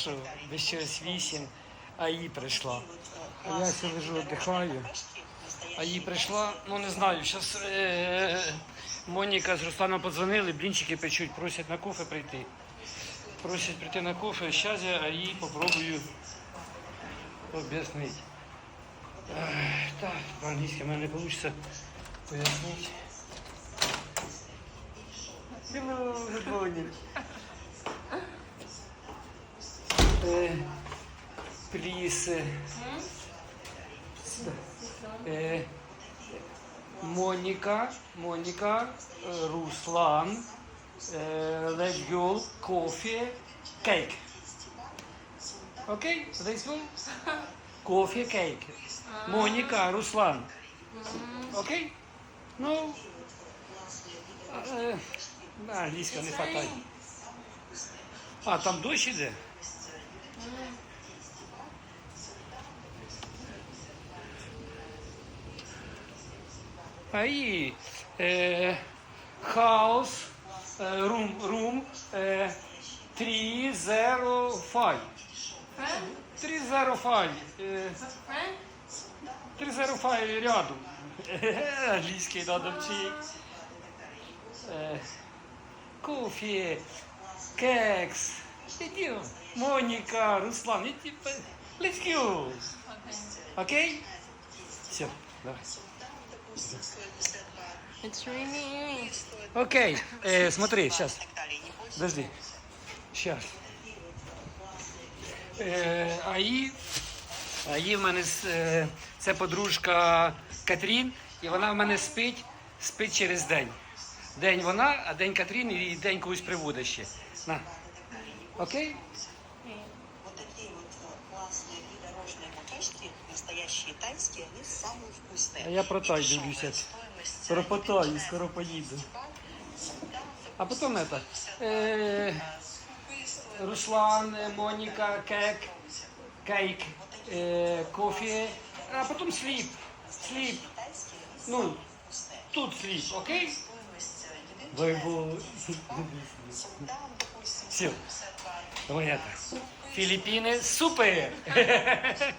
Що, без чогось вісім, а їй прийшла. А я ще лежу. А їй прийшла, ну не знаю, зараз е- Моніка з Русланом подзвонили, блінчики печуть, просять на кофе прийти. Просять прийти на кофе, зараз я їй попробую об'яснити. Так, по-англійськи в мене не вийде пояснити. Hello, good morning. Uh, uh, uh, Monica, Monica, uh, Ruslan, uh, let's go, coffee, cake. Okay, let's go. Coffee, cake. Monica, Ruslan. Okay? No. Uh, на англійська не хватає. А, там дощ іде? Aí, é, house, é, room, room, é, 305. 305. É, 305 рядом. Англійський надо вчити. Е, Кофе, кекс. Идем. Моника, Руслан, иди. по- Let's go. Окей? Все, давай. It's raining. Окей, э, смотри, сейчас. Подожди. Сейчас. Е, АІ, АІ в мене з- е, це подружка Катрін, і вона в мене спить, спить через день. День вона, а день Катрін і день когось приводить ще. На. Окей? Вот такие вот э, классные придорожные букашки, настоящие тайские, они самые вкусные. А я про И тай дешевая дивлюся. стоимость, Скоро э, потаю, недорогая. скоро поїду. Всегда А потім это. Е, Руслан, е, Моніка, кек, кейк, е, кофе, а потім сліп. Сліп. тайские, они Ну, самые вкусные. тут сліп, окей? Стоимость э, еды Дай Бог. всегда, допустим, Все. 50 бат. Давай это. Филиппины супер!